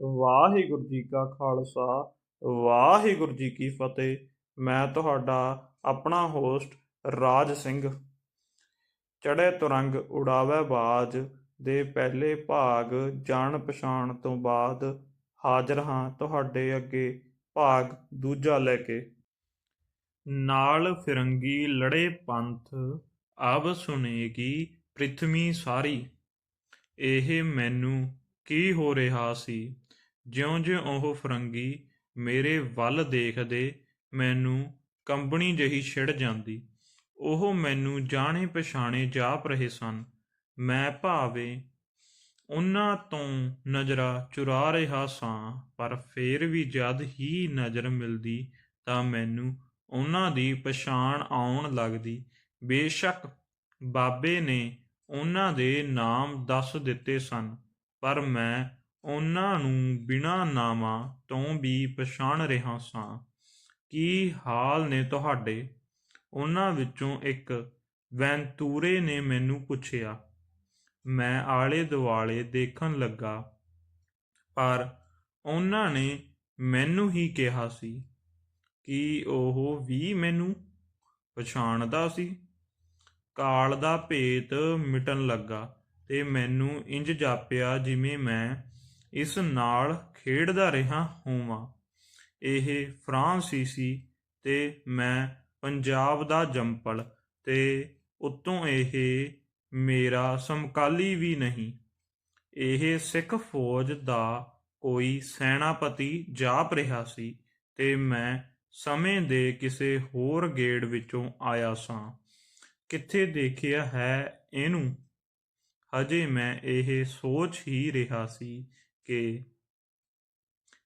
ਵਾਹਿਗੁਰੂ ਜੀ ਕਾ ਖਾਲਸਾ, ਵਾਹਿਗੁਰੂ ਜੀ ਕੀ ਫਤਿਹ। ਮੈਂ ਤੁਹਾਡਾ ਆਪਣਾ ਹੋਸਟ ਰਾਜ ਸਿੰਘ। ਚੜੇ ਤੁਰੰਗ ਉਡਾਵੇ ਬਾਜ ਦੇ ਪਹਿਲੇ ਭਾਗ ਜਾਣ ਪਛਾਣ ਤੋਂ ਬਾਅਦ ਹਾਜ਼ਰ ਹਾਂ ਤੁਹਾਡੇ ਅੱਗੇ ਭਾਗ ਦੂਜਾ ਲੈ ਕੇ। ਨਾਲ ਫਿਰੰਗੀ ਲੜੇ ਪੰਥ, ਅਬ ਸੁਣੇਗੀ ਪ੍ਰਿਥਵੀ ਸਾਰੀ। ਇਹ ਮੈਨੂੰ ਕੀ ਹੋ ਰਿਹਾ ਸੀ? ਜਿਉਂ-ਜਿਉਂ ਉਹ ਫਿਰੰਗੀ, ਮੇਰੇ ਵੱਲ ਦੇਖਦੇ ਮੈਨੂੰ ਕੰਬਣੀ ਜਿਹੀ ਛਿੜ ਜਾਂਦੀ। ਉਹ ਮੈਨੂੰ ਜਾਣੇ ਪਛਾਣੇ ਜਾਪ ਰਹੇ ਸਨ। ਮੈਂ ਭਾਵੇਂ ਉਹਨਾਂ ਤੋਂ ਨਜ਼ਰਾ ਚੁਰਾ ਰਿਹਾ ਸਾਂ, ਪਰ ਫੇਰ ਵੀ ਜਦ ਹੀ ਨਜ਼ਰ ਮਿਲਦੀ ਤਾਂ ਮੈਨੂੰ ਉਹਨਾਂ ਦੀ ਪਛਾਣ ਆਉਣ ਲੱਗਦੀ। ਬੇਸ਼ੱਕ ਬਾਬੇ ਨੇ ਉਹਨਾਂ ਦੇ ਨਾਮ ਦੱਸ ਦਿੱਤੇ ਸਨ, ਪਰ ਮੈਂ ਉਹਨਾਂ ਨੂੰ ਬਿਨਾਂ ਨਾਵਾਂ ਤੋਂ ਵੀ ਪਛਾਣ ਰਿਹਾ ਸਾਂ। ਕੀ ਹਾਲ ਨੇ ਤੁਹਾਡੇ? ਉਹਨਾਂ ਵਿੱਚੋਂ ਇੱਕ ਵੈਂਤੂਰੇ ਨੇ ਮੈਨੂੰ ਪੁੱਛਿਆ। ਮੈਂ ਆਲੇ ਦੁਆਲੇ ਦੇਖਣ ਲੱਗਾ, ਪਰ ਉਹਨਾਂ ਨੇ ਮੈਨੂੰ ਹੀ ਕਿਹਾ ਸੀ ਕਿ ਉਹ ਵੀ ਮੈਨੂੰ ਪਛਾਣਦਾ ਸੀ। ਕਾਲ ਦਾ ਭੇਤ ਮਿਟਣ ਲੱਗਾ ਤੇ ਮੈਨੂੰ ਇੰਜ ਜਾਪਿਆ ਜਿਵੇਂ ਮੈਂ ਇਸ ਨਾਲ ਖੇਡਦਾ ਰਿਹਾ ਹੋਵਾਂ। ਇਹ ਫਰਾਂਸੀਸੀ ਤੇ ਮੈਂ ਪੰਜਾਬ ਦਾ ਜੰਪਲ ਤੇ ਉਤੋਂ ਇਹ ਮੇਰਾ ਸਮਕਾਲੀ ਵੀ ਨਹੀਂ। ਇਹ ਸਿੱਖ ਫੌਜ ਦਾ ਕੋਈ ਸੈਨਾਪਤੀ ਜਾਪ ਰਿਹਾ ਸੀ ਤੇ ਮੈਂ ਸਮੇਂ ਦੇ ਕਿਸੇ ਹੋਰ ਗੇੜ ਵਿੱਚੋਂ ਆਇਆ ਸਾਂ। ਕਿੱਥੇ ਦੇਖਿਆ ਹੈ ਇਹਨੂੰ? ਹਜੇ ਮੈਂ ਇਹ ਸੋਚ ਹੀ ਰਿਹਾ ਸੀ ਕਿ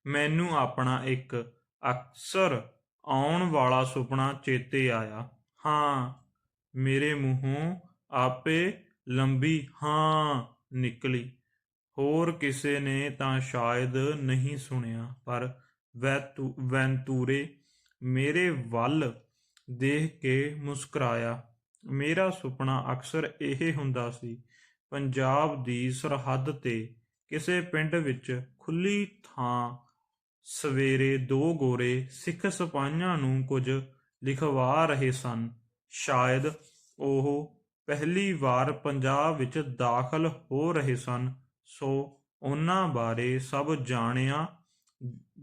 ਮੈਨੂੰ ਆਪਣਾ ਇੱਕ ਅਕਸਰ ਆਉਣ ਵਾਲਾ ਸੁਪਨਾ ਚੇਤੇ ਆਇਆ। ਹਾਂ, ਮੇਰੇ ਮੂੰਹੋਂ ਆਪੇ ਲੰਬੀ ਹਾਂ ਨਿਕਲੀ। ਹੋਰ ਕਿਸੇ ਨੇ ਤਾਂ ਸ਼ਾਇਦ ਨਹੀਂ ਸੁਣਿਆ, ਪਰ ਵੈਤੂ, ਵੈਂਤੂਰੇ ਮੇਰੇ ਵੱਲ ਦੇਖ ਕੇ ਮੁਸਕਰਾਇਆ। ਮੇਰਾ ਸੁਪਨਾ ਅਕਸਰ ਇਹ ਹੁੰਦਾ ਸੀ, ਪੰਜਾਬ ਦੀ ਸਰਹੱਦ ਤੇ ਕਿਸੇ ਪਿੰਡ ਵਿੱਚ ਖੁੱਲੀ ਥਾਂ ਸਵੇਰੇ ਦੋ ਗੋਰੇ ਸਿੱਖ ਸਿਪਾਹੀਆਂ ਨੂੰ ਕੁਝ ਲਿਖਵਾ ਰਹੇ ਸਨ। ਸ਼ਾਇਦ ਉਹ ਪਹਿਲੀ ਵਾਰ ਪੰਜਾਬ ਵਿੱਚ ਦਾਖਲ ਹੋ ਰਹੇ ਸਨ। ਸੋ ਉਹਨਾਂ ਬਾਰੇ ਸਭ ਜਾਣਿਆ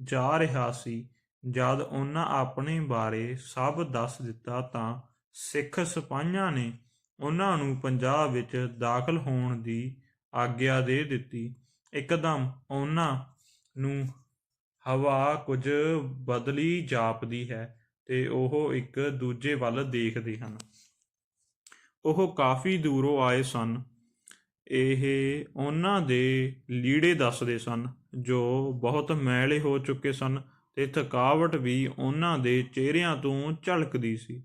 ਜਾ ਰਿਹਾ ਸੀ। ਜਦ ਉਹਨਾਂ ਆਪਣੇ ਬਾਰੇ ਸਭ ਦੱਸ ਦਿੱਤਾ ਤਾਂ ਸਿੱਖ ਸਿਪਾਹੀਆਂ ਨੇ ਉਹਨਾਂ ਨੂੰ ਪੰਜਾਬ ਵਿੱਚ ਦਾਖਲ ਹੋਣ ਦੀ ਆਗਿਆ ਦੇ ਦਿੱਤੀ। ਇੱਕਦਮ ਉਹਨਾਂ ਨੂੰ ਹਵਾ ਕੁਝ ਬਦਲੀ ਜਾਪਦੀ ਹੈ ਤੇ ਉਹ ਇੱਕ ਦੂਜੇ ਵੱਲ ਦੇਖਦੇ ਹਨ। ਉਹ ਕਾਫੀ ਦੂਰੋਂ ਆਏ ਸਨ। ਇਹ ਉਹਨਾਂ ਦੇ ਲੀੜੇ ਦੱਸਦੇ ਸਨ, ਜੋ ਬਹੁਤ ਮੈਲੇ ਹੋ ਚੁੱਕੇ ਸਨ ਤੇ ਥਕਾਵਟ ਵੀ ਉਹਨਾਂ ਦੇ ਚਿਹਰਿਆਂ ਤੋਂ ਝਲਕਦੀ ਸੀ।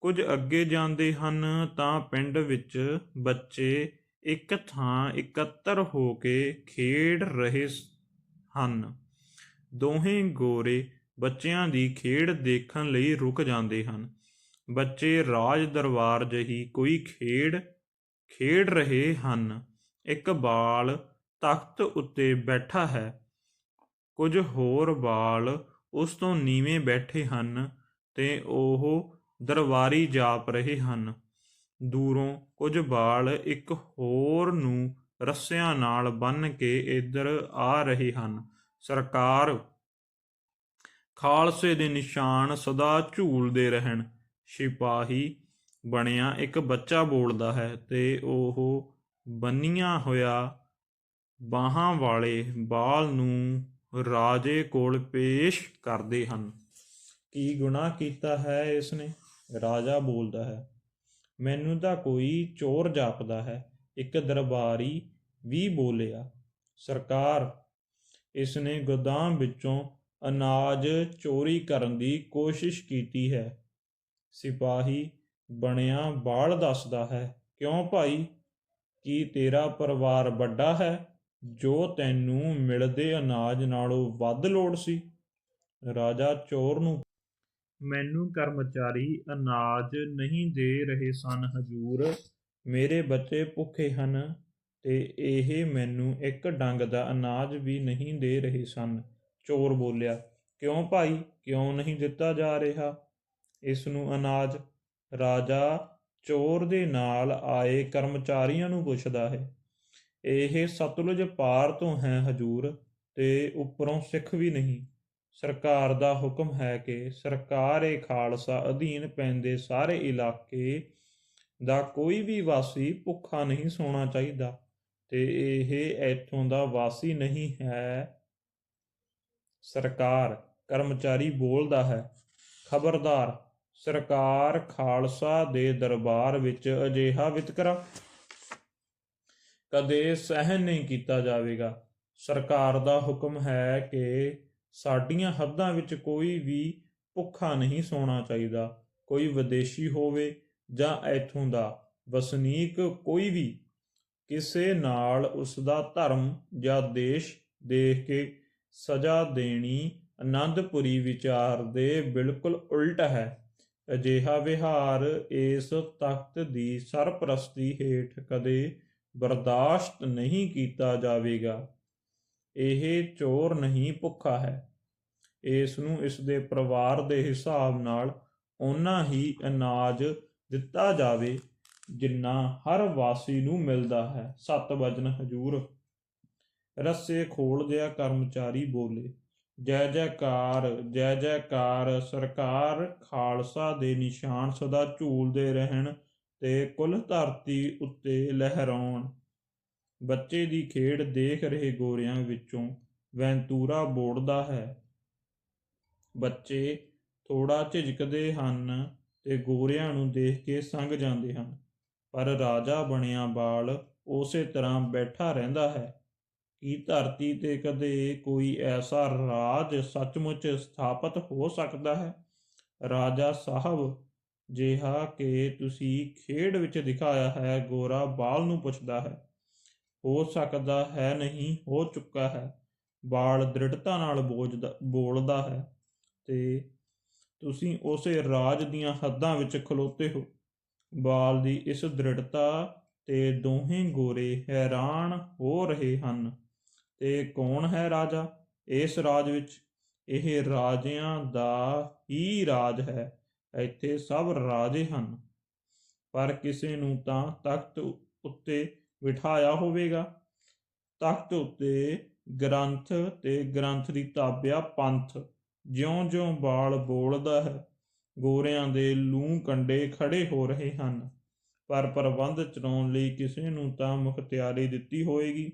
ਕੁਝ ਅੱਗੇ ਜਾਂਦੇ ਹਨ ਤਾਂ ਪਿੰਡ ਵਿੱਚ ਬੱਚੇ ਇੱਕ ਥਾਂ ਇਕੱਤਰ ਹੋ ਕੇ ਖੇਡ ਰਹੇ ਹਨ। ਦੋਹੇ ਗੋਰੇ ਬੱਚਿਆਂ ਦੀ ਖੇਡ ਦੇਖਣ ਲਈ ਰੁਕ ਜਾਂਦੇ ਹਨ। ਬੱਚੇ ਰਾਜ ਦਰਬਾਰ ਜਹੀ ਕੋਈ ਖੇਡ ਖੇਡ ਰਹੇ ਹਨ। ਇੱਕ ਬਾਲ ਤਖਤ ਉੱਤੇ ਬੈਠਾ ਹੈ। ਕੁਝ ਹੋਰ ਬਾਲ ਉਸ ਤੋਂ ਨੀਵੇਂ ਬੈਠੇ ਹਨ ਤੇ ਉਹ ਦਰਬਾਰੀ ਜਾਪ ਰਹੇ ਹਨ। ਦੂਰੋਂ ਕੁਝ ਬਾਲ ਇੱਕ ਹੋਰ ਨੂੰ ਰੱਸਿਆਂ ਨਾਲ ਬੰਨ੍ਹ ਕੇ ਇੱਧਰ ਆ ਰਹੇ ਹਨ। ਸਰਕਾਰ ਖਾਲਸੇ ਦੇ ਨਿਸ਼ਾਨ ਸਦਾ ਝੂਲਦੇ ਰਹਿਣ। ਸਿਪਾਹੀ ਬਣਿਆ ਇੱਕ ਬੱਚਾ ਬੋਲਦਾ ਹੈ ਤੇ ਉਹ ਬੰਨੀਆਂ ਹੋਇਆ ਬਾਹਾਂ ਵਾਲੇ ਬਾਲ ਨੂੰ ਰਾਜੇ ਕੋਲ ਪੇਸ਼ ਕਰਦੇ ਹਨ। ਕੀ ਗੁਨਾਹ ਕੀਤਾ ਹੈ ਇਸਨੇ? ਰਾਜਾ ਬੋਲਦਾ ਹੈ ਮੈਨੂੰ ਤਾਂ ਕੋਈ ਚੋਰ ਜਾਪਦਾ ਹੈ। ਇੱਕ ਦਰਬਾਰੀ ਵੀ ਬੋਲਿਆ, ਸਰਕਾਰ, ਇਸਨੇ ਗੋਦਾਮ ਵਿੱਚੋਂ ਅਨਾਜ ਚੋਰੀ ਕਰਨ ਦੀ ਕੋਸ਼ਿਸ਼ ਕੀਤੀ ਹੈ। ਸਿਪਾਹੀ ਬਣਿਆ ਬਾਲ ਦੱਸਦਾ ਹੈ, ਕਿਉਂ ਭਾਈ? ਕੀ ਤੇਰਾ ਪਰਿਵਾਰ ਵੱਡਾ ਹੈ, ਜੋ ਤੈਨੂੰ ਮਿਲਦੇ ਅਨਾਜ ਨਾਲੋਂ ਵੱਧ ਲੋੜ ਸੀ? ਰਾਜਾ ਚੋਰ ਨੂੰ ਮੈਨੂੰ ਕਰਮਚਾਰੀ ਅਨਾਜ ਨਹੀਂ ਦੇ ਰਹੇ ਸਨ, ਹਜੂਰ। ਮੇਰੇ ਬੱਚੇ ਭੁੱਖੇ ਹਨ ਤੇ ਇਹ ਮੈਨੂੰ ਇੱਕ ਡੰਗ ਦਾ ਅਨਾਜ ਵੀ ਨਹੀਂ ਦੇ ਰਹੇ ਸਨ। ਚੋਰ ਬੋਲਿਆ, ਕਿਉਂ ਭਾਈ? ਕਿਉਂ ਨਹੀਂ ਦਿੱਤਾ ਜਾ ਰਿਹਾ? ਇਸ ਨੂੰ ਅਨਾਜ, ਰਾਜਾ, ਚੋਰ ਦੇ ਨਾਲ ਆਏ ਕਰਮਚਾਰੀਆਂ ਨੂੰ ਪੁੱਛਦਾ ਹੈ। ਇਹ ਸਤਲੁਜ ਪਾਰ ਤੋਂ ਹੈ, ਹਜੂਰ, ਤੇ ਉੱਪਰੋਂ ਸਿੱਖ ਵੀ ਨਹੀਂ। ਸਰਕਾਰ ਦਾ ਹੁਕਮ ਹੈ ਕਿ ਸਰਕਾਰ ਏ ਖਾਲਸਾ, ਅਧੀਨ ਪੈਂਦੇ ਸਾਰੇ ਇਲਾਕੇ ਦਾ ਕੋਈ ਵੀ ਵਾਸੀ ਭੁੱਖਾ ਨਹੀਂ ਸੌਣਾ ਚਾਹੀਦਾ ਤੇ ਇਹ ਇੱਥੋਂ ਦਾ ਵਾਸੀ ਨਹੀਂ ਹੈ। ਸਰਕਾਰ, ਕਰਮਚਾਰੀ ਬੋਲਦਾ ਹੈ, ਖਬਰਦਾਰ, ਸਰਕਾਰ ਖਾਲਸਾ ਦੇ ਦਰਬਾਰ ਵਿੱਚ ਅਜਿਹਾ ਵਿਤਕਰਾ ਕਦੇ ਸਹਿਨ ਨਹੀਂ ਕੀਤਾ ਜਾਵੇਗਾ। ਸਰਕਾਰ ਦਾ ਹੁਕਮ ਹੈ ਕਿ ਸਾਡੀਆਂ ਹੱਦਾਂ ਵਿੱਚ ਕੋਈ ਵੀ ਭੁੱਖਾ ਨਹੀਂ ਸੌਣਾ ਚਾਹੀਦਾ। ਕੋਈ ਵਿਦੇਸ਼ੀ ਹੋਵੇ ਜਾਂ ਇੱਥੋਂ ਦਾ ਵਸਨੀਕ ਕੋਈ ਵੀ, ਕਿਸੇ ਨਾਲ ਉਸ ਦਾ ਧਰਮ ਜਾਂ ਦੇਸ਼ ਦੇਖ ਕੇ ਸਜ਼ਾ ਦੇਣੀ ਆਨੰਦਪੁਰੀ ਵਿਚਾਰ ਦੇ ਬਿਲਕੁਲ ਉਲਟ ਹੈ। ਅਜਿਹਾ ਵਿਹਾਰ ਇਸ ਤਖਤ ਦੀ ਸਰਪ੍ਰਸਤੀ ਹੇਠ ਕਦੇ ਬਰਦਾਸ਼ਤ ਨਹੀਂ ਕੀਤਾ ਜਾਵੇਗਾ। ਇਹ ਚੋਰ ਨਹੀਂ ਭੁੱਖਾ ਹੈ। ਇਸ ਨੂੰ ਇਸ ਦੇ ਪਰਿਵਾਰ ਦੇ ਹਿਸਾਬ ਨਾਲ ਓਨਾ ਹੀ ਅਨਾਜ ਦਿੱਤਾ ਜਾਵੇ ਜਿੰਨਾ ਹਰ ਵਾਸੀ ਨੂੰ ਮਿਲਦਾ ਹੈ। ਸਤ ਵਜਨ ਹਜੂਰ। ਰੱਸੇ ਖੋਲਦਿਆਂ ਕਰਮਚਾਰੀ ਬੋਲੇ, ਜੈ ਜੈਕਾਰ ਜੈ ਜੈਕਾਰ, ਸਰਕਾਰ ਖਾਲਸਾ ਦੇ ਨਿਸ਼ਾਨ ਸਦਾ ਝੂਲਦੇ ਰਹਿਣ ਤੇ ਕੁੱਲ ਧਰਤੀ ਉੱਤੇ ਲਹਿਰਾਉਣ। ਬੱਚੇ ਦੀ ਖੇਡ ਦੇਖ ਰਹੇ ਗੋਰਿਆਂ ਵਿੱਚੋਂ ਵੈਂਤੂਰਾ ਬੋੜਦਾ ਹੈ। ਬੱਚੇ ਥੋੜਾ ਝਿਜਕਦੇ ਹਨ ਤੇ ਗੋਰਿਆਂ ਨੂੰ ਦੇਖ ਕੇ ਸੰਗ ਜਾਂਦੇ ਹਨ, ਪਰ ਰਾਜਾ ਬਣਿਆ ਬਾਲ ਉਸੇ ਤਰ੍ਹਾਂ ਬੈਠਾ ਰਹਿੰਦਾ ਹੈ। ਕੀ ਧਰਤੀ ਤੇ ਕਦੇ ਕੋਈ ਐਸਾ ਰਾਜ ਸੱਚਮੁੱਚ ਸਥਾਪਿਤ ਹੋ ਸਕਦਾ ਹੈ? ਰਾਜਾ ਸਾਹਿਬ, ਜਿਹਾ ਕਿ ਤੁਸੀਂ ਖੇਡ ਵਿੱਚ ਦਿਖਾਇਆ ਹੈ, ਗੋਰਾ ਬਾਲ ਨੂੰ ਪੁੱਛਦਾ ਹੈ। ਹੋ ਸਕਦਾ ਹੈ ਨਹੀਂ, ਹੋ ਚੁੱਕਾ ਹੈ। ਬਾਲ ਦ੍ਰਿੜਤਾ ਨਾਲ ਬੋਲਦਾ ਹੈ ਤੇ ਤੁਸੀਂ ਉਸੇ ਰਾਜ ਦੀਆਂ ਹੱਦਾਂ ਵਿੱਚ ਖਲੋਤੇ ਹੋ। ਬਾਲ ਦੀ ਇਸ ਦ੍ਰਿੜਤਾ ਤੇ ਦੋਹੇ ਗੋਰੇ ਹੈਰਾਨ ਹੋ ਰਹੇ ਹਨ। ਤੇ ਕੌਣ ਹੈ ਰਾਜਾ? ਇਸ ਰਾਜ ਵਿੱਚ ਇਹ ਰਾਜਿਆਂ ਦਾ ਹੀ ਰਾਜ ਹੈ। ਇੱਥੇ ਸਭ ਰਾਜੇ ਹਨ। ਪਰ ਕਿਸੇ ਨੂੰ ਤਾਂ ਤਖਤ ਉੱਤੇ ਬਿਠਾਇਆ ਹੋਵੇਗਾ। ਤਖਤ ਉੱਤੇ ਗ੍ਰੰਥ ਤੇ ਗ੍ਰੰਥ ਦੀ ਤਾਬਿਆ ਪੰਥ ਜਿਉਂ-ਜਿਉਂ ਬਾਲ ਬੋਲਦਾ ਹੈ, ਗੋਰਿਆਂ ਦੇ ਲੂੰ ਕੰਡੇ ਖੜੇ ਹੋ ਰਹੇ ਹਨ। ਪਰ ਪ੍ਰਬੰਧ ਚਲਾਉਣ ਲਈ ਕਿਸੇ ਨੂੰ ਤਾਂ ਮੁਖਤਿਆਰੀ ਦਿੱਤੀ ਹੋਏਗੀ।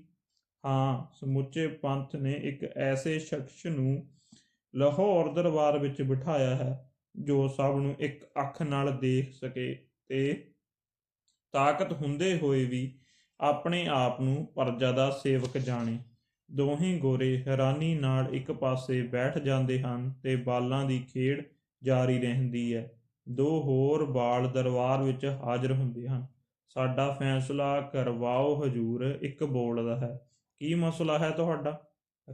ਹਾਂ, ਸਮੁੱਚੇ ਪੰਥ ਨੇ ਇੱਕ ਐਸੇ ਸ਼ਖਸ ਨੂੰ ਲਾਹੌਰ ਦਰਬਾਰ ਵਿੱਚ ਬਿਠਾਇਆ ਹੈ, ਜੋ ਸਭ ਨੂੰ ਇੱਕ ਅੱਖ ਨਾਲ ਦੇਖ ਸਕੇ ਤੇ ਤਾਕਤ ਹੁੰਦੇ ਹੋਏ ਵੀ ਆਪਣੇ ਆਪ ਨੂੰ ਪਰਜਾ ਦਾ ਸੇਵਕ ਜਾਣੇ। ਦੋਹੇ ਗੋਰੇ ਹੈਰਾਨੀ ਨਾਲ ਇੱਕ ਪਾਸੇ ਬੈਠ ਜਾਂਦੇ ਹਨ ਤੇ ਬਾਲਾਂ ਦੀ ਖੇਡ ਜਾਰੀ ਰਹਿੰਦੀ ਹੈ। ਦੋ ਹੋਰ ਬਾਲ ਦਰਬਾਰ ਵਿੱਚ ਹਾਜ਼ਰ ਹੁੰਦੇ ਹਨ। ਸਾਡਾ ਫੈਸਲਾ ਕਰਵਾਓ ਹਜੂਰ, ਇੱਕ ਬੋਲਦਾ ਹੈ। ਕੀ ਮਸਲਾ ਹੈ ਤੁਹਾਡਾ?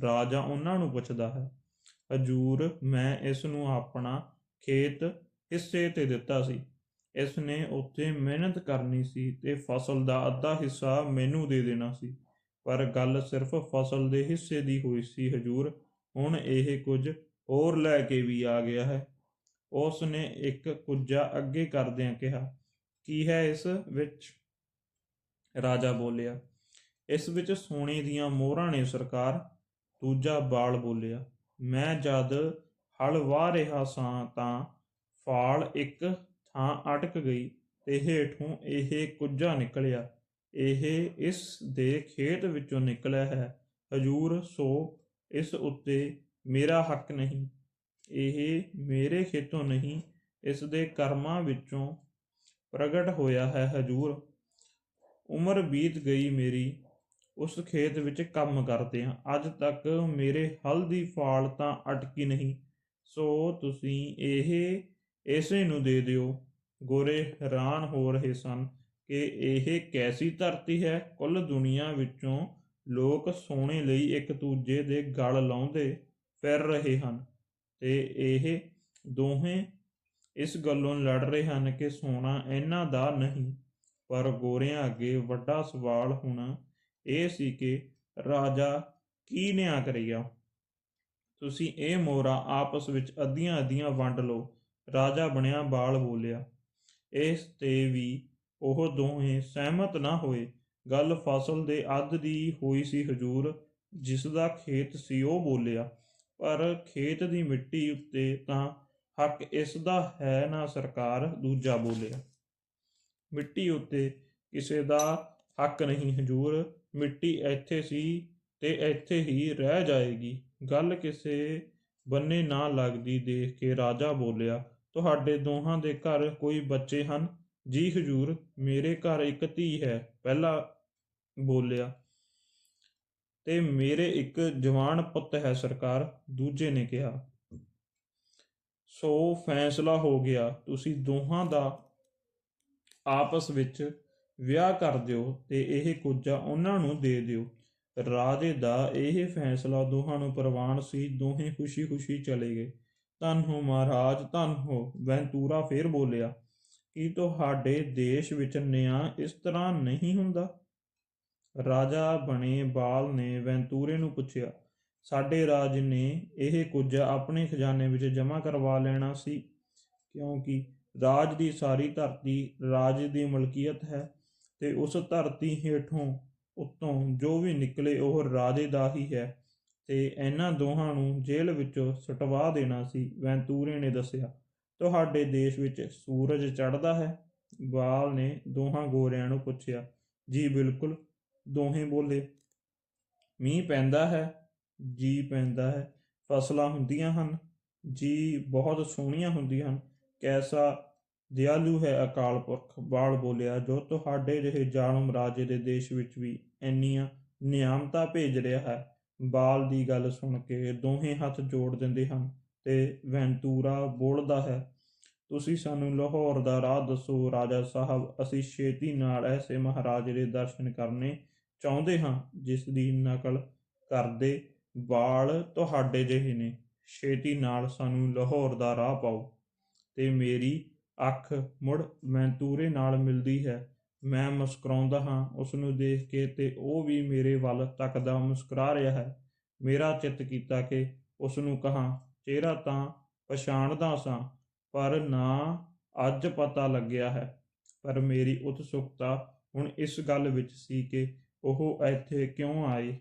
ਰਾਜਾ ਉਹਨਾਂ ਨੂੰ ਪੁੱਛਦਾ ਹੈ। ਹਜੂਰ, ਮੈਂ ਇਸ ਨੂੰ ਆਪਣਾ ਖੇਤ ਹਿੱਸੇ ਤੇ ਦਿੱਤਾ ਸੀ। ਇਸ ਨੇ ਉੱਥੇ ਮਿਹਨਤ ਕਰਨੀ ਸੀ ਤੇ ਫਸਲ ਦਾ ਅੱਧਾ ਹਿੱਸਾ ਮੈਨੂੰ ਦੇ ਦੇਣਾ ਸੀ। ਪਰ ਗੱਲ ਸਿਰਫ ਫਸਲ ਦੇ ਹਿੱਸੇ ਦੀ ਹੋਈ ਸੀ, ਹਜੂਰ। ਹੁਣ ਇਹ ਕੁਝ ਹੋਰ ਲੈ ਕੇ ਵੀ ਆ ਗਿਆ ਹੈ। ਉਸ ਨੇ ਇੱਕ ਕੁੱਜਾ ਅੱਗੇ ਕਰਦਿਆਂ ਕਿਹਾ, ਕੀ ਹੈ ਇਸ ਵਿੱਚ? ਰਾਜਾ ਬੋਲਿਆ, ਇਸ ਵਿੱਚ ਸੋਨੇ ਦੀਆਂ ਮੋਹਰਾਂ ਨੇ ਸਰਕਾਰ। ਦੂਜਾ ਬਾਲ ਬੋਲਿਆ, ਮੈਂ ਜਦ ਹਲ ਵਾਹ ਰਿਹਾ ਸਾਂ ਤਾਂ ਫਾਲ ਇੱਕ ਥਾਂ ਅਟਕ ਗਈ ਤੇ ਹੇਠੋਂ ਇਹ ਕੁੱਜਾ ਨਿਕਲਿਆ। ਇਹ ਇਸ ਦੇ ਖੇਤ ਵਿੱਚੋਂ ਨਿਕਲਿਆ ਹੈ। ਹਜੂਰ, ਸੋ ਇਸ ਉੱਤੇ ਮੇਰਾ ਹੱਕ ਨਹੀਂ। ਇਹ ਮੇਰੇ ਖੇਤੋਂ ਨਹੀਂ, ਇਸ ਦੇ ਕਰਮਾਂ ਵਿੱਚੋਂ ਪ੍ਰਗਟ ਹੋਇਆ ਹੈ ਹਜੂਰ। ਉਮਰ ਬੀਤ ਗਈ ਮੇਰੀ, ਉਸ ਖੇਤ ਵਿੱਚ ਕੰਮ ਕਰਦੇ ਹਾਂ ਅੱਜ ਤੱਕ ਮੇਰੇ ਹਲ ਦੀ ਫਾਲ ਤਾਂ ਅਟਕੀ ਨਹੀਂ। ਸੋ ਤੁਸੀਂ ਇਹ, ਇਸੇ ਨੂੰ ਦੇ ਦਿਓ। ਗੋਰੇ ਹੈਰਾਨ ਹੋ ਰਹੇ ਸਨ ਕਿ ਇਹ ਕੈਸੀ ਧਰਤੀ ਹੈ। ਕੁੱਲ ਦੁਨੀਆ ਵਿੱਚੋਂ ਲੋਕ ਸੋਨੇ ਲਈ ਇੱਕ ਦੂਜੇ ਦੇ ਗਲ ਲਾਉਂਦੇ ਫਿਰ ਰਹੇ ਹਨ ਤੇ ਇਹ ਦੋਹੇ ਇਸ ਗੱਲੋਂ ਲੜ ਰਹੇ ਹਨ ਕਿ ਸੋਨਾ ਇਹਨਾਂ ਦਾ ਨਹੀਂ, ਪਰ ਗੋਰਿਆਂ ਅੱਗੇ ਵੱਡਾ ਸਵਾਲ ਹੁਣ ਇਹ ਸੀ ਕਿ ਰਾਜਾ ਕੀ ਨਿਆਂ ਕਰਿਆ? ਤੁਸੀਂ ਇਹ ਮੋਹਰਾਂ ਆਪਸ ਵਿੱਚ ਅੱਧੀਆਂ ਅੱਧੀਆਂ ਵੰਡ ਲਓ। ਰਾਜਾ ਬਣਿਆ ਬਾਲ ਬੋਲਿਆ ਇਸ ਤੇ ਵੀ ਉਹ ਦੋਹੇ ਸਹਿਮਤ ਨਾ ਹੋਏ। ਗੱਲ ਫਸਲ ਦੇ ਅੱਧ ਦੀ ਹੋਈ ਸੀ ਹਜੂਰ, ਜਿਸ ਦਾ ਖੇਤ ਸੀ ਉਹ ਬੋਲਿਆ, ਪਰ ਖੇਤ ਦੀ ਮਿੱਟੀ ਉੱਤੇ ਤਾਂ ਹੱਕ ਇਸ ਦਾ ਹੈ ਨਾ ਸਰਕਾਰ, ਦੂਜਾ ਬੋਲਿਆ। ਮਿੱਟੀ ਉੱਤੇ ਕਿਸੇ ਦਾ ਹੱਕ ਨਹੀਂ ਹਜੂਰ, ਮਿੱਟੀ ਇੱਥੇ ਸੀ ਤੇ ਇੱਥੇ ਹੀ ਰਹਿ ਜਾਏਗੀ। ਗੱਲ ਕਿਸੇ ਬੰਨੇ ਨਾ ਲੱਗਦੀ ਦੇਖ ਕੇ ਰਾਜਾ ਬੋਲਿਆ ਤੁਹਾਡੇ ਦੋਹਾਂ ਦੇ ਘਰ ਕੋਈ ਬੱਚੇ ਹਨ? ਜੀ ਹਜੂਰ, ਮੇਰੇ ਘਰ ਇੱਕ ਧੀ ਹੈ, ਪਹਿਲਾ ਬੋਲਿਆ। ਤੇ ਮੇਰੇ ਇੱਕ ਜਵਾਨ ਪੁੱਤ ਹੈ ਸਰਕਾਰ, ਦੂਜੇ ਨੇ ਕਿਹਾ। ਸੋ ਫੈਸਲਾ ਹੋ ਗਿਆ, ਤੁਸੀਂ ਦੋਹਾਂ ਦਾ ਆਪਸ ਵਿੱਚ ਵਿਆਹ ਕਰ ਦਿਓ ਤੇ ਇਹ ਕੁੱਜਾ ਉਹਨਾਂ ਨੂੰ ਦੇ ਦਿਓ। ਰਾਜੇ ਦਾ ਇਹ ਫੈਸਲਾ ਦੋਹਾਂ ਨੂੰ ਪ੍ਰਵਾਨ ਸੀ, ਦੋਹੇ ਖੁਸ਼ੀ-ਖੁਸ਼ੀ ਚਲੇ ਗਏ। ਧੰਨ ਹੋ ਮਹਾਰਾਜ, ਧੰਨ ਹੋ। ਵੈਂਤੂਰਾ ਫੇਰ ਬੋਲਿਆ, ਕੀ ਤੁਹਾਡੇ ਦੇਸ਼ ਵਿੱਚ ਨਿਆਂ ਇਸ ਤਰ੍ਹਾਂ ਨਹੀਂ ਹੁੰਦਾ? ਰਾਜਾ ਬਣੇ ਬਾਲ ਨੇ ਵੈਂਤੂਰੇ ਨੂੰ ਪੁੱਛਿਆ, ਸਾਡੇ ਰਾਜ ਨੇ ਇਹ ਕੁਝ ਆਪਣੇ ਖਜ਼ਾਨੇ ਵਿੱਚ ਜਮ੍ਹਾਂ ਕਰਵਾ ਲੈਣਾ ਸੀ? ਕਿਉਂਕਿ ਰਾਜ ਦੀ ਸਾਰੀ ਧਰਤੀ ਰਾਜ ਦੀ ਮਲਕੀਅਤ ਹੈ ਤੇ ਉਸ ਧਰਤੀ ਹੇਠੋਂ ਉੱਤੋਂ ਜੋ ਵੀ ਨਿਕਲੇ ਉਹ ਰਾਜੇ ਦਾ ਹੀ ਹੈ। ਤੇ ਇਹਨਾਂ ਦੋਹਾਂ ਨੂੰ ਜੇਲ੍ਹ ਵਿੱਚੋਂ ਸਟਵਾ ਦੇਣਾ ਸੀ, ਵੈਂਤੂਰੇ ਨੇ ਦੱਸਿਆ। ਤੁਹਾਡੇ ਦੇਸ਼ ਵਿੱਚ ਸੂਰਜ ਚੜ੍ਹਦਾ ਹੈ? ਬਾਲ ਨੇ ਦੋਹਾਂ ਗੋਰਿਆਂ ਨੂੰ ਪੁੱਛਿਆ। ਜੀ, ਬਿਲਕੁਲ। ਦੋਹੇ ਬੋਲੇ। ਮੀਂਹ ਪੈਂਦਾ ਹੈ? ਜੀ, ਪੈਂਦਾ ਹੈ। ਫਸਲਾਂ ਹੁੰਦੀਆਂ ਹਨ? ਜੀ, ਬਹੁਤ ਸੋਹਣੀਆਂ ਹੁੰਦੀਆਂ ਹਨ। ਕੈਸਾ ਦਿਆਲੂ ਹੈ ਅਕਾਲ ਪੁਰਖ? ਬਾਲ ਬੋਲਿਆ। ਜੋ ਤੁਹਾਡੇ ਜਿਹੇ ਜ਼ਾਲਮ ਰਾਜੇ ਦੇ ਦੇਸ਼ ਵਿੱਚ ਵੀ ਇੰਨੀਆਂ ਨਿਆਮਤਾਂ ਭੇਜ ਰਿਹਾ ਹੈ ਬਾਲ ਦੀ ਗੱਲ ਸੁਣ ਕੇ ਦੋਹੇ ਹੱਥ ਜੋੜ ਦਿੰਦੇ ਹਨ ਤੇ ਵੈਂਤੂਰਾ ਬੋਲਦਾ ਹੈ, ਤੁਸੀਂ ਸਾਨੂੰ ਲਾਹੌਰ ਦਾ ਰਾਹ ਦੱਸੋ, ਰਾਜਾ ਸਾਹਿਬ। ਅਸੀਂ ਛੇਤੀ ਨਾਲ ਐਸੇ ਮਹਾਰਾਜੇ ਦੇ ਦਰਸ਼ਨ ਕਰਨੇ ਚਾਹੁੰਦੇ ਹਾਂ, ਜਿਸ ਦੀ ਨਕਲ ਕਰਦੇ ਬਾਲ ਤੁਹਾਡੇ ਜਿਹੇ ਨੇ। ਛੇਤੀ ਨਾਲ ਸਾਨੂੰ ਲਾਹੌਰ ਦਾ ਰਾਹ ਪਾਓ ਤੇ ਮੇਰੀ ਅੱਖ ਮੁੜ ਵੈਂਤੂਰੇ ਨਾਲ ਮਿਲਦੀ ਹੈ। ਮੈਂ ਮੁਸਕਰਾਉਂਦਾ ਹਾਂ ਉਸ ਨੂੰ ਦੇਖ ਕੇ ਤੇ ਉਹ ਵੀ ਮੇਰੇ ਵੱਲ ਤੱਕਦਾ ਮੁਸਕਰਾ ਰਿਹਾ ਹੈ। ਮੇਰਾ ਚਿੱਤ ਕੀਤਾ ਕਿ ਉਸ ਨੂੰ ਕਹਾਂ ਚਿਹਰਾ ਤਾਂ ਪਛਾਣਦਾ ਸਾਂ, ਪਰ ਨਾ ਅੱਜ ਪਤਾ ਲੱਗਿਆ ਹੈ। ਪਰ ਮੇਰੀ ਉਤਸੁਕਤਾ ਹੁਣ ਇਸ ਗੱਲ ਵਿੱਚ ਸੀ ਕਿ ਉਹ ਇੱਥੇ ਕਿਉਂ ਆਏ?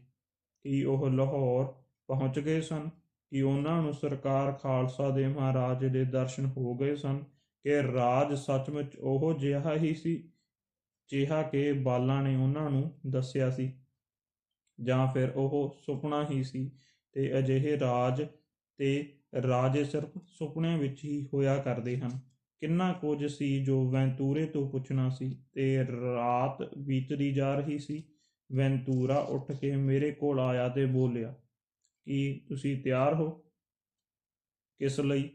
ਕਿ ਉਹ ਲਾਹੌਰ ਪਹੁੰਚ ਗਏ ਸਨ? ਕਿ ਉਹਨਾਂ ਨੂੰ ਸਰਕਾਰ ਖਾਲਸਾ ਦੇ ਮਹਾਰਾਜ ਦੇ ਦਰਸ਼ਨ ਹੋ ਗਏ ਸਨ? ਕਿ ਰਾਜ ਸੱਚਮੁੱਚ ਉਹ ਜਿਹਾ ਹੀ ਸੀ? ਜਿਹਾ ਕਿ ਬਾਲਾਂ ਨੇ ਉਹਨਾਂ ਨੂੰ ਦੱਸਿਆ ਸੀ। ਜਾਂ ਫਿਰ ਉਹ ਸੁਪਨਾ ਹੀ ਸੀ ਤੇ ਅਜਿਹੇ ਰਾਜ ਤੇ ਰਾਜੇ ਸਿਰਫ ਸੁਪਨੇ ਵਿੱਚ ਹੀ ਹੋਇਆ ਕਰਦੇ ਹਨ। ਕਿੰਨਾ ਕੁਝ ਸੀ ਜੋ ਵੈਂਤੂਰੇ ਤੋਂ ਪੁੱਛਣਾ ਸੀ ਤੇ ਰਾਤ ਬੀਤਦੀ ਜਾ ਰਹੀ ਸੀ। ਵੈਂਤੂਰਾ ਉੱਠ ਕੇ ਮੇਰੇ ਕੋਲ ਆਇਆ ਤੇ ਬੋਲਿਆ, ਕਿ ਤੁਸੀਂ ਤਿਆਰ ਹੋ? ਕਿਸ ਲਈ?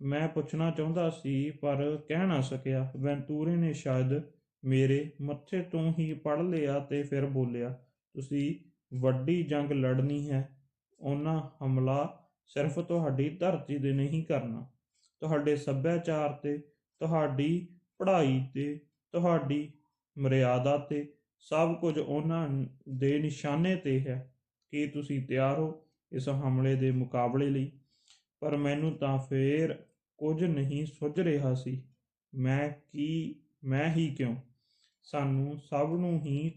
ਮੈਂ ਪੁੱਛਣਾ ਚਾਹੁੰਦਾ ਸੀ, ਪਰ ਕਹਿ ਨਾ ਸਕਿਆ। ਵੈਂਤੂਰੇ ਨੇ ਸ਼ਾਇਦ ਮੇਰੇ ਮੱਥੇ ਤੋਂ ਹੀ ਪੜ ਲਿਆ ਤੇ ਫਿਰ ਬੋਲਿਆ, ਤੁਸੀਂ ਵੱਡੀ ਜੰਗ ਲੜਨੀ ਹੈ। ਉਹਨਾਂ ਹਮਲਾ ਸਿਰਫ ਤੁਹਾਡੀ ਧਰਤੀ ਦੇ ਨਹੀਂ ਕਰਨਾ। ਤੁਹਾਡੇ ਸੱਭਿਆਚਾਰ ਤੇ, ਤੁਹਾਡੀ ਪੜ੍ਹਾਈ ਤੇ, ਤੁਹਾਡੀ ਮਰਿਆਦਾ ਤੇ ਸਭ ਕੁਝ ਉਹਨਾਂ ਦੇ ਨਿਸ਼ਾਨੇ ਤੇ ਹੈ ਕੀ ਤੁਸੀਂ ਤਿਆਰ ਹੋ ਇਸ ਹਮਲੇ ਦੇ ਮੁਕਾਬਲੇ ਲਈ। ਪਰ ਮੈਨੂੰ ਤਾਂ ਫੇਰ ਕੁਝ ਨਹੀਂ ਸੁੱਝ ਰਿਹਾ ਸੀ। ਮੈਂ ਕੀ, ਮੈਂ ਹੀ ਕਿਉਂ? ਸਾਨੂੰ ਸਭ ਨੂੰ ਹੀ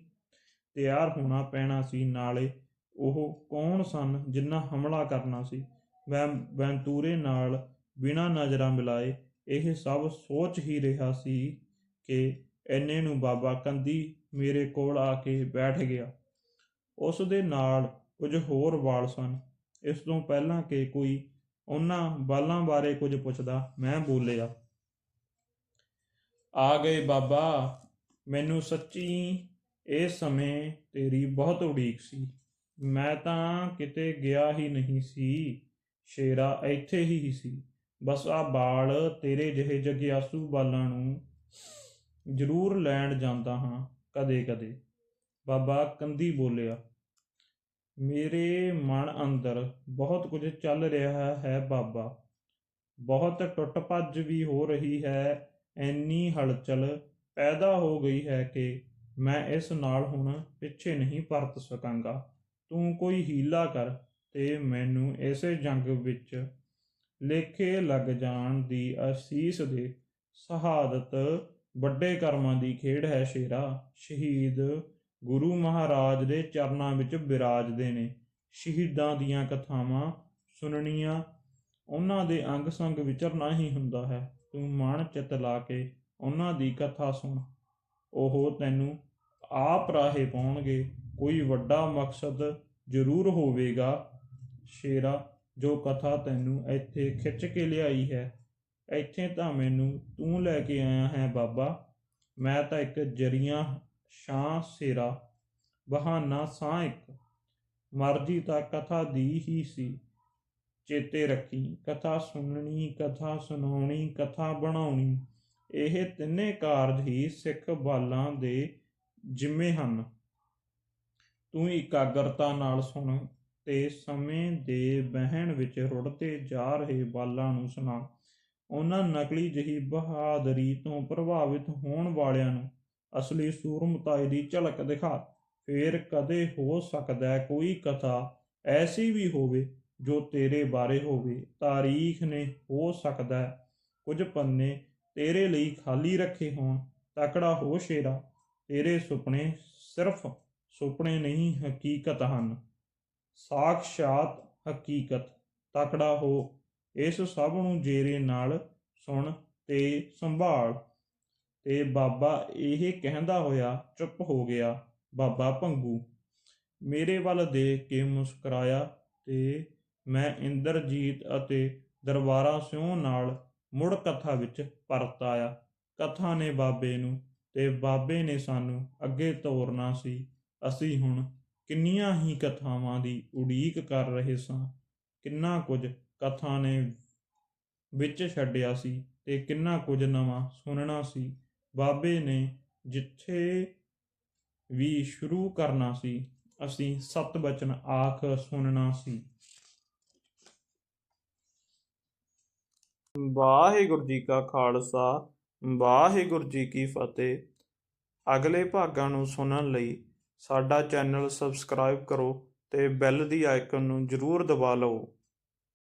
ਤਿਆਰ ਹੋਣਾ ਪੈਣਾ ਸੀ। ਨਾਲੇ ਉਹ ਕੌਣ ਸਨ ਜਿਨ੍ਹਾਂ ਹਮਲਾ ਕਰਨਾ ਸੀ। ਮੈਂ ਵੈਂਤੂਰੇ ਨਾਲ ਬਿਨਾਂ ਨਜ਼ਰਾਂ ਮਿਲਾਏ ਇਹ ਸਭ ਸੋਚ ਹੀ ਰਿਹਾ ਸੀ ਕਿ ਐਨੇ ਨੂੰ ਬਾਬਾ ਕੰਦੀ ਮੇਰੇ ਕੋਲ ਆ ਕੇ ਬੈਠ ਗਿਆ। ਉਸ ਦੇ ਨਾਲ ਕੁਝ ਹੋਰ ਵਾਲ ਸਨ। ਇਸ ਤੋਂ ਪਹਿਲਾਂ ਕਿ ਕੋਈ ਉਹਨਾਂ ਬਾਲਾਂ ਬਾਰੇ ਕੁਝ ਪੁੱਛਦਾ, ਮੈਂ ਬੋਲਿਆ, ਆ ਗਏ ਬਾਬਾ ਮੈਨੂੰ ਸੱਚੀ ਇਸ ਸਮੇਂ ਤੇਰੀ ਬਹੁਤ ਉਡੀਕ ਸੀ। ਮੈਂ ਤਾਂ ਕਿਤੇ ਗਿਆ ਹੀ ਨਹੀਂ ਸੀ। ਸ਼ੇਰਾ ਇੱਥੇ ਹੀ ਸੀ। ਬਸ ਆ ਬਾਲ ਤੇਰੇ ਜਿਹੇ ਜਗਿਆਸੂ ਬਾਲਾਂ ਨੂੰ ਜ਼ਰੂਰ ਲੈਣ ਜਾਂਦਾ ਹਾਂ ਕਦੇ-ਕਦੇ ਬਾਬਾ ਕੰਦੀ ਬੋਲਿਆ, ਮੇਰੇ ਮਨ ਅੰਦਰ ਬਹੁਤ ਕੁਝ ਚੱਲ ਰਿਹਾ ਹੈ ਬਾਬਾ। ਬਹੁਤ ਟੁੱਟ ਭੱਜ ਵੀ ਹੋ ਰਹੀ ਹੈ। ਐਨੀ ਹਲਚਲ ਪੈਦਾ ਹੋ ਗਈ ਹੈ ਕਿ ਮੈਂ ਇਸ ਨਾਲ ਹੁਣ ਪਿੱਛੇ ਨਹੀਂ ਪਰਤ ਸਕਾਂਗਾ। ਤੂੰ ਕੋਈ ਹੀਲਾ ਕਰ ਤੇ ਮੈਨੂੰ ਇਸੇ ਜੰਗ ਵਿੱਚ ਲੇਖੇ ਲੱਗ ਜਾਣ ਦੀ ਅਸੀਸ ਦੇ ਸ਼ਹਾਦਤ ਵੱਡੇ ਕਰਮਾਂ ਦੀ ਖੇਡ ਹੈ ਸ਼ੇਰਾ। ਸ਼ਹੀਦ ਗੁਰੂ ਮਹਾਰਾਜ ਦੇ ਚਰਨਾਂ ਵਿੱਚ ਬਿਰਾਜਦੇ ਨੇ। ਸ਼ਹੀਦਾਂ ਦੀਆਂ ਕਥਾਵਾਂ ਸੁਣਨੀਆਂ ਉਹਨਾਂ ਦੇ ਅੰਗ ਸੰਗ ਵਿਚਰਨਾ ਹੀ ਹੁੰਦਾ ਹੈ। ਤੂੰ ਮਨ ਚਿਤ ਲਾ ਕੇ ਉਹਨਾਂ ਦੀ ਕਥਾ ਸੁਣ। ਉਹ ਤੈਨੂੰ ਆਪ ਰਾਹੇ ਪਾਉਣਗੇ। ਕੋਈ ਵੱਡਾ ਮਕਸਦ ਜ਼ਰੂਰ ਹੋਵੇਗਾ। ਸ਼ੇਰਾ, ਜੋ ਕਥਾ ਤੈਨੂੰ ਇੱਥੇ ਖਿੱਚ ਕੇ ਲਿਆਈ ਹੈ, ਇੱਥੇ ਤਾਂ ਮੈਨੂੰ ਤੂੰ ਲੈ ਕੇ ਆਇਆ ਹੈ ਬਾਬਾ। ਮੈਂ ਤਾਂ ਇੱਕ ਜਰੀਆਂ ਸ਼ਾਂ ਸੇਰਾ, ਬਹਾਨਾ ਸਾਂ ਇੱਕ। ਮਰਜ਼ੀ ਤਾਂ ਕਥਾ ਦੀ ਹੀ ਸੀ। ਚੇਤੇ ਰੱਖੀ, ਕਥਾ ਸੁਣਨੀ, ਕਥਾ ਸੁਣਾਉਣੀ, ਕਥਾ ਬਣਾਉਣੀ। ਇਹ ਤਿੰਨੇ ਕਾਰਜ ਹੀ ਸਿੱਖ ਬਾਲਾਂ ਦੇ ਜਿੰਮੇ ਹਨ। ਤੂੰ ਇਕਾਗਰਤਾ ਨਾਲ ਸੁਣ ਤੇ ਸਮੇਂ ਦੇ ਬਹਿਣ ਵਿੱਚ ਰੁੜਦੇ ਜਾ ਰਹੇ ਬਾਲਾਂ ਨੂੰ ਸੁਣਾ। ਉਹਨਾਂ ਨਕਲੀ ਜਹੀ ਬਹਾਦਰੀ ਤੋਂ ਪ੍ਰਭਾਵਿਤ ਹੋਣ ਵਾਲਿਆਂ ਨੂੰ ਅਸਲੀ ਸੂਰਮਤਾਈ ਦੀ ਝਲਕ ਦਿਖਾ। ਫੇਰ ਕਦੇ ਹੋ ਸਕਦਾ ਕੋਈ ਕਥਾ ਐਸੀ ਵੀ ਹੋਵੇ ਜੋ ਤੇਰੇ ਬਾਰੇ ਹੋਵੇ। ਤਾਰੀਖ ਨੇ ਹੋ ਸਕਦਾ ਹੈ ਕੁਝ ਪੰਨੇ ਤੇਰੇ ਲਈ ਖਾਲੀ ਰੱਖੇ ਹੋਣ, ਤਕੜਾ ਹੋ ਸ਼ੇਰਾ। ਤੇਰੇ ਸੁਪਨੇ ਸਿਰਫ ਸੁਪਨੇ ਨਹੀਂ, ਹਕੀਕਤ ਹਨ। ਸਾਖਸ਼ਾਤ ਹਕੀਕਤ, ਤਕੜਾ ਹੋ। ਇਸ ਸਭ ਨੂੰ ਜੇਰੇ ਨਾਲ ਸੁਣ ਤੇ ਸੰਭਾਲ। ਤੇ ਬਾਬਾ ਇਹ ਕਹਿੰਦਾ ਹੋਇਆ, ਚੁੱਪ ਹੋ ਗਿਆ, ਬਾਬਾ ਭੰਗੂ। ਮੇਰੇ ਵੱਲ ਦੇਖ ਕੇ ਮੁਸਕਰਾਇਆ ਤੇ ਮੈਂ ਇੰਦਰਜੀਤ ਅਤੇ ਦਰਬਾਰਾ ਸਿਉ ਨਾਲ ਮੁੜ ਕਥਾ ਵਿੱਚ ਪਰਤ ਆਇਆ। ਕਥਾ ਨੇ ਬਾਬੇ ਨੂੰ ਤੇ ਬਾਬੇ ਨੇ ਸਾਨੂੰ ਅੱਗੇ ਤੋਰਨਾ ਸੀ। ਅਸੀਂ ਹੁਣ ਕਿੰਨੀਆਂ ਹੀ ਕਥਾਵਾਂ ਦੀ ਉਡੀਕ ਕਰ ਰਹੇ ਸਾਂ। ਕਿੰਨਾ ਕੁਝ ਕਥਾ ਨੇ ਵਿੱਚ ਛੱਡਿਆ ਸੀ ਤੇ ਕਿੰਨਾ ਕੁਝ ਨਵਾਂ ਸੁਣਨਾ ਸੀ। ਬਾਬੇ ਨੇ ਜਿੱਥੇ ਵੀ ਸ਼ੁਰੂ ਕਰਨਾ ਸੀ, ਅਸੀਂ ਸਤ ਬਚਨ ਆਖ ਸੁਣਨਾ ਸੀ। ਵਾਹਿਗੁਰੂ ਜੀ ਕਾ ਖਾਲਸਾ, ਵਾਹਿਗੁਰੂ ਜੀ ਕੀ ਫਤਿਹ। ਅਗਲੇ ਭਾਗਾਂ ਨੂੰ ਸੁਣਨ ਲਈ ਸਾਡਾ ਚੈਨਲ ਸਬਸਕ੍ਰਾਈਬ ਕਰੋ ਤੇ ਬੈਲ ਦੀ ਆਈਕਨ ਨੂੰ ਜ਼ਰੂਰ ਦਬਾ ਲਓ।